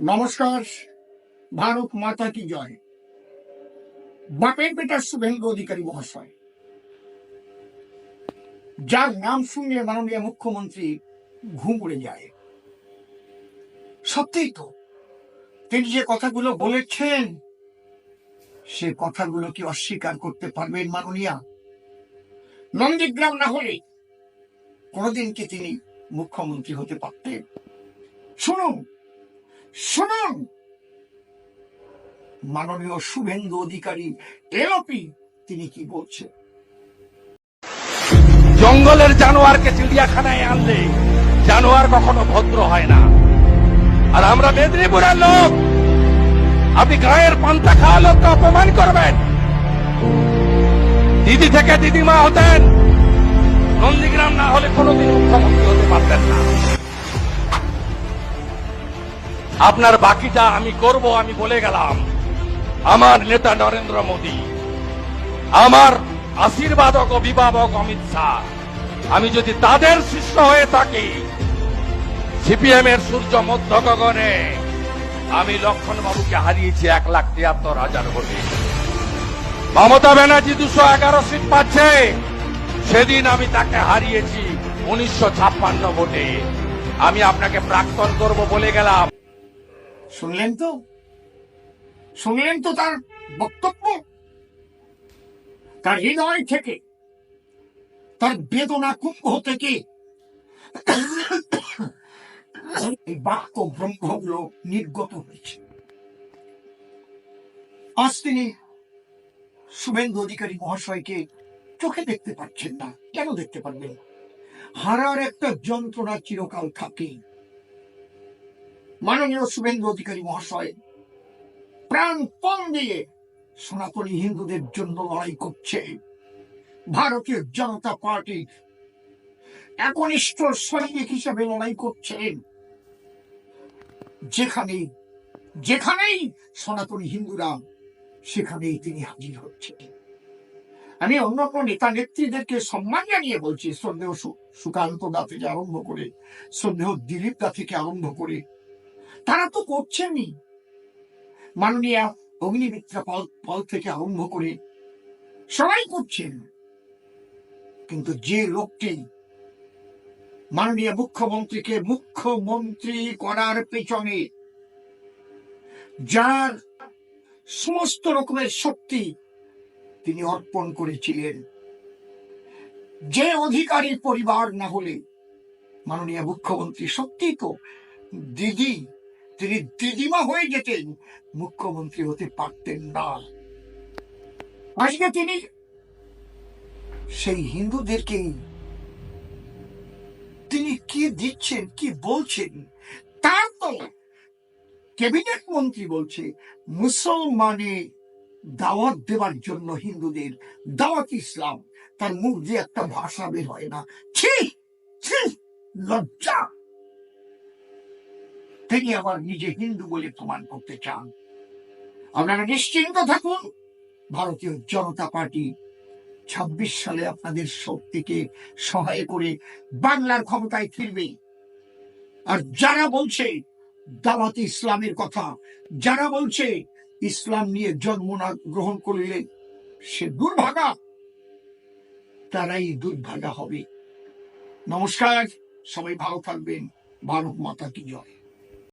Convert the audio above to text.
নমস্কার, ভারত মাতা কি জয়। বাপের বেটার শুভেন্দু অধিকারী মহাশয়। যার নাম শুনলে মাননীয় মুখ্যমন্ত্রী ঘুম উড়ে যায়। সত্যিই তো, তিনি যে কথাগুলো বলেছেন, সে কথাগুলো কি অস্বীকার করতে পারবেন মাননীয়া? নন্দীগ্রাম না হলে কোনদিন কি তিনি মুখ্যমন্ত্রী হতে পারতেন? শুনুন শুনুন। মাননীয় শুভেন্দু অধিকারী এলপি তিনি কি বলছেন? জঙ্গলের জানোয়ারকে চিড়িয়াখানায় আনলে জানোয়ার কখনো ভদ্র হয় না। আর আমরা মেদিনীপুরের লোক, আপনি গায়ের পান্তা খাওয়া লোককে অপমান করবেন। দিদি থেকে দিদিমা হতেন। নন্দীগ্রাম না হলে কোনোদিন মুখ্যমন্ত্রী হতে পারতেন না। আপনার বাকিটা আমি করব, আমি বলে গেলাম। আমার নেতা নরেন্দ্র মোদী, আমার আশীর্বাদক অভিভাবক অমিত শাহ, আমি যদি তাদের শিষ্য হয়ে থাকি, সিপিএম এর সূর্য মধ্য গগনে আমি লক্ষণ বাবুকে হারিয়েছি এক লাখ তিয়াত্তর হাজার ভোটে। মমতা ব্যানার্জি দুশো এগারো সিট পাচ্ছে। সেদিন আমি তাকে হারিয়েছি উনিশশো ছাপ্পান্ন ভোটে। আমি আপনাকে প্রাক্তন করব বলে গেলাম। শুনলেন তো? শুনলেন তো তার বক্তব্য? তার হৃদয় থেকে, তার বেদনা কুম্ভ থেকে বাক্য ব্রহ্মগুলো নির্গত হয়েছে। আজ তিনি শুভেন্দু অধিকারী মহাশয়কে চোখে দেখতে পাচ্ছেন না। কেন দেখতে পারবেন? হারার একটা যন্ত্রণা চিরকাল থাকেই মাননীয় শুভেন্দু অধিকারী মহাশয় প্রাণপণ দিয়ে সনাতনী হিন্দুদের জন্য লড়াই করছে। ভারতীয় জনতা পার্টি একনিষ্ঠ সৈনিক হিসেবে লড়াই করছেন যেখানেই যেখানেই সনাতনী হিন্দুরা, সেখানেই তিনি হাজির হচ্ছেন। আমি অন্য অন্য নেতা নেত্রীদেরকে সম্মান জানিয়ে বলছি শ্রদ্ধেয় সু- সুকান্ত দা থেকে আরম্ভ করে, সন্দেহ দিলীপ দা থেকে আরম্ভ করে তারা তো করছেনই। মাননীয় অগ্নিমিত্রা পল পল থেকে আরম্ভ করে সবাই করছেন। কিন্তু যে লোকটি মাননীয় মুখ্যমন্ত্রীকে মুখ্যমন্ত্রী করার পেছনে, যার সমস্ত রকমের শক্তি তিনি অর্পণ করেছিলেন, যে অধিকারী পরিবার না হলে, মাননীয় মুখ্যমন্ত্রী সত্যি তো দিদি তিনি দিদিমা হয়ে যেতেন। মুখ্যমন্ত্রী হতে পারতেন না। আজকে তিনি সেই হিন্দুদেরকেই তিনি কি দিচ্ছেন, কি বলছেন? তার তো ক্যাবিনেট মন্ত্রী বলছে, মুসলমানে দাওয়াত দেওয়ার জন্য হিন্দুদের দাওয়াত ইসলাম। তার মুখ দিয়ে একটা ভাষা বের হয় না। ছি, লজ্জা। তিনি আবার নিজে হিন্দু বলে প্রমাণ করতে চান। আপনারা নিশ্চিন্ত থাকুন, ভারতীয় জনতা পার্টি ছাব্বিশ সালে আপনাদের শক্তিকে সহায় করে বাংলার ক্ষমতায় ফিরবে। আর যারা বলছে দাওয়াত ইসলামের কথা, যারা বলছে ইসলাম নিয়ে জন্ম না গ্রহণ করলে সে দুর্ভাগা, তারাই দুর্ভাগা হবে। নমস্কার, সবাই ভালো থাকবেন। ভারত মাতা কি জয়।